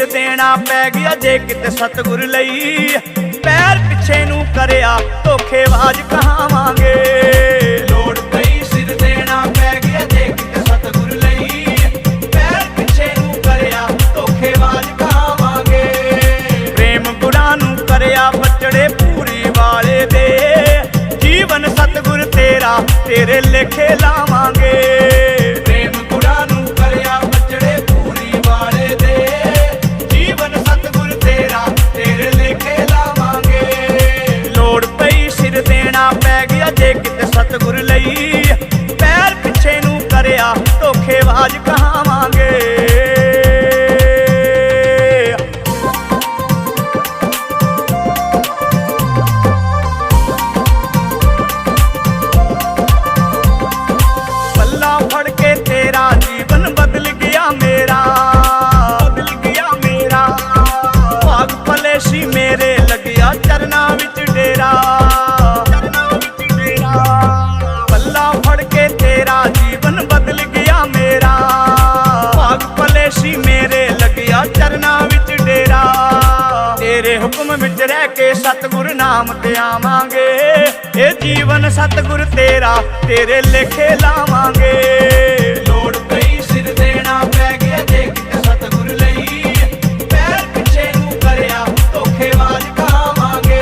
ਸਿਰ ਦੇਣਾ ਪੈ ਗਿਆ ਜੇ ਕਿਤੇ ਸਤਿਗੁਰ ਲਈ। ਪੈਰ ਪਿੱਛੇ ਨੂੰ ਕਰਿਆ, ਧੋਖੇਬਾਜ਼ ਕਹਾਵਾਂਗੇ। ਲੋੜ ਪਈ ਸਿਰ ਦੇਣਾ ਪੈ ਗਿਆ ਜੇ ਕਿਤੇ ਸਤਿਗੁਰ ਲਈ। ਪੈਰ ਪਿੱਛੇ ਨੂੰ ਕਰਿਆ, ਧੋਖੇਬਾਜ਼ ਕਹਾਵਾਂਗੇ। ਪ੍ਰੇਮ ਗੁਰਾਂ ਨੂੰ ਕਰਿਆ ਬਚੜੇ ਪੂਰੀ ਵਾਲੇ ਦੇ। ਜੀਵਨ ਸਤਿਗੁਰ ਤੇਰਾ, ਤੇਰੇ ਲੇਖੇ ਲਾਵਾਂ ਵਿੱਚ ਰਹਿ ਕੇ ਸਤਿਗੁਰ ਨਾਮ ਤੇ ਆਵਾਂਗੇ। ਇਹ ਜੀਵਨ ਸਤਿਗੁਰ ਤੇਰਾ, ਤੇਰੇ ਲੇਖੇ ਲਾਵਾਂਗੇ। ਲੋੜ ਪਈ ਸਿਰ ਦੇਣਾ ਪੈ ਗਿਆ ਜੇ ਕਿਤੇ ਸਤਿਗੁਰ ਲਈ। ਪੈਰ ਪਿੱਛੇ ਨੂੰ ਕਰਿਆ ਧੋਖੇਬਾਜ਼ ਖਾਵਾਂਗੇ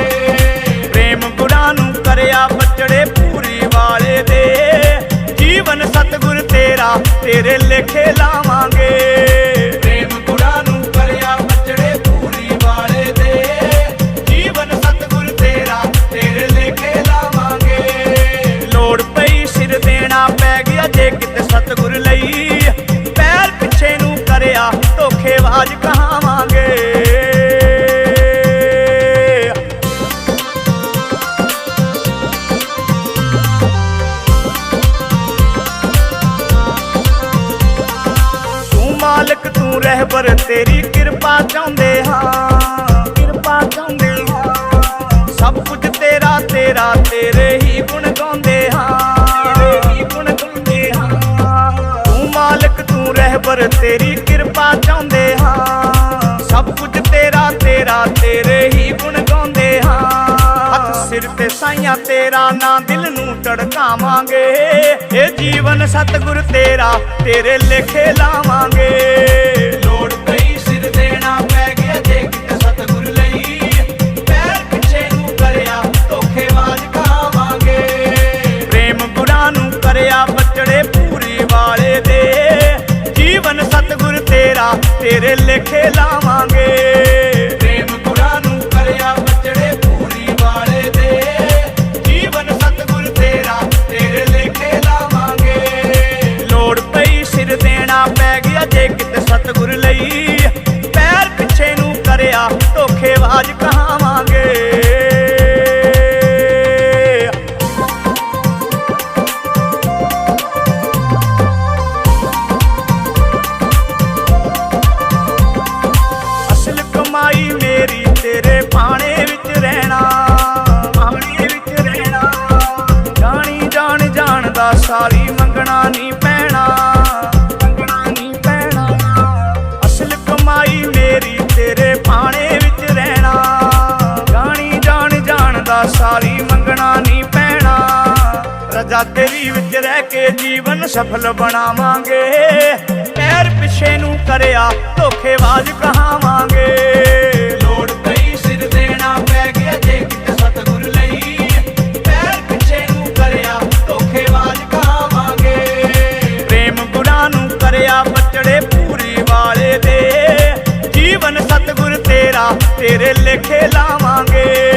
ਪ੍ਰੇਮ ਗੁਰਾਂ ਨੂੰ ਕਰਿਆ ਬਚੜੇ ਪੂਰੀ ਵਾਲੇ ਦੇ। ਜੀਵਨ ਸਤਿਗੁਰ ਤੇਰਾ, ਤੇਰੇ ਲੇਖੇ ਲਾਵਾਂਗੇ। ਤੂੰ ਰਹਿਬਰ, ਤੇਰੀ ਕਿਰਪਾ ਚਾਹੁੰਦੇ ਹਾਂ। ਕਿਰਪਾ ਚਾਹੁੰਦੇ ਹਾਂ। ਸਭ ਕੁਝ ਤੇਰਾ ਤੇਰਾ, ਤੇਰੇ ਹੀ ਗੁਣ ਗਾਉਂਦੇ ਹਾਂ। ਤੇਰੇ ਹੀ ਗੁਣ ਗਾਉਂਦੇ ਹਾਂ। ਤੂੰ ਮਾਲਕ, ਤੂੰ ਰਹਿਬਰ, ਤੇਰੀ ਕਿਰਪਾ ਚਾਹੁੰਦੇ ਹਾਂ। ਸਭ ਕੁਝ ਤੇਰਾ ਤੇਰਾ, ਤੇਰੇ ਹੀ ਗੁਣ ਗਾਉਂਦੇ ਹਾਂ। ਹੱਥ, ਸਿਰ ਤੇ ਸਾਈਆਂ ਤੇਰਾ ਨਾਂ ਦਿਲ ਨੂੰ ਟੜਕਾਵਾਂਗੇ ਇਹ ਜੀਵਨ ਸਤਿਗੁਰ ਤੇਰਾ, ਤੇਰੇ ਲੇਖੇ ਲਾਵਾਂਗੇ। ਤੇਰੇ ਲੇਖੇ ਤੇਰੇ ਪਾਣੇ ਵਿੱਚ ਰਹਿਣਾ ਬਾਣੇ ਵਿੱਚ ਰਹਿਣਾ। ਜਾਣੀ ਜਾਣ ਜਾਣਦਾ ਸਾਰੀ ਮੰਗਣਾ ਨਹੀਂ ਪੈਣਾ, ਮੰਗਣਾ ਨਹੀਂ ਪੈਣਾ। ਅਸਲ ਕਮਾਈ ਮੇਰੀ ਤੇਰੇ ਪਾਣੇ ਵਿੱਚ ਰਹਿਣਾ। ਜਾਣੀ ਜਾਣ ਜਾਣਦਾ ਸਾਰੀ ਮੰਗਣਾ ਨਹੀਂ ਪੈਣਾ। ਰਜਾ ਤੇਰੀ ਵਿੱਚ ਰਹਿ ਕੇ ਜੀਵਨ ਸਫਲ ਬਣਾਵਾਂਗੇ। ਪੈਰ ਪਿੱਛੇ ਨੂੰ ਕਰਿਆ ਧੋਖੇਬਾਜ਼ ਕਹਾਵਾਂਗੇ। ਤੇਰੇ ਲੇਖੇ ਲਾਵਾਂਗੇ।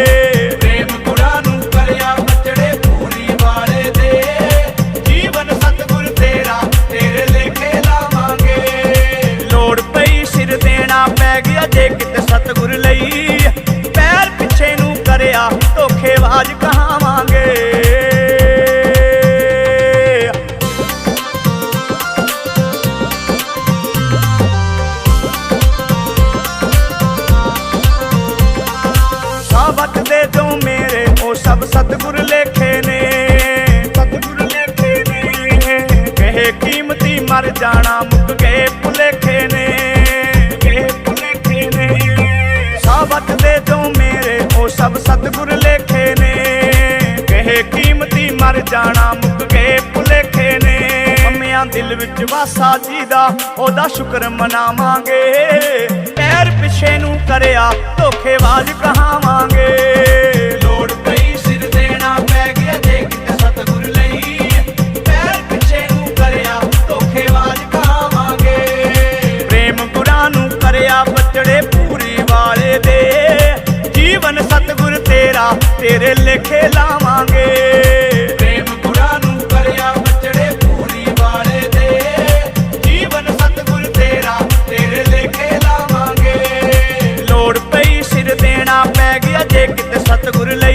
ਸਤਗੁਰ ਲੇਖੇ ਨੇ, ਸਤਗੁਰ ਲੇਖੇ ਨੇ। ਕਹੇ ਕੀਮਤੀ ਮਰ ਜਾਣਾ, ਮੁੱਕ ਗਏ ਭੁਲੇਖੇ ਨੇ, ਕਹੇ ਭੁਲੇਖੇ ਨੇ। ਸਾਬਤ ਦੇ ਦੋ ਮੇਰੇ, ਉਹ ਸਭ ਸਤਗੁਰ ਲੇਖੇ ਨੇ। ਕਹੇ ਕੀਮਤੀ ਮਰ ਜਾਣਾ, ਮੁੱਕ ਗਏ ਭੁਲੇਖੇ ਨੇ। ਮੰਮਿਆਂ ਦਿਲ ਵਿੱਚ ਵਾਸਾ ਜੀ ਦਾ ਉਹਦਾ ਸ਼ੁਕਰ ਮਨਾਵਾਂਗੇ। ਪੈਰ ਪਿੱਛੇ ਨੂੰ ਕਰਿਆ, ਧੋਖੇਬਾਜ਼ ਕਹਾਵਾਂਗੇ। ਤੇਰੇ ਲੇਖੇ ਲਾਵਾਂਗੇ। ਪ੍ਰੇਮ ਪੁਰਾ ਨੂੰ ਕਰਿਆ ਬਚੜੇ ਭੋਲੀ ਵਾਲੇ ਦੇ। ਜੀਵਨ ਸਤਗੁਰ ਤੇਰਾ ਤੇਰੇ ਲੇਖੇ ਲਾਵਾਂਗੇ। ਲੋੜ ਪਈ ਸਿਰ ਦੇਣਾ ਪੈ ਗਿਆ ਜੇ ਕਿਤੇ ਸਤਗੁਰ ਲਈ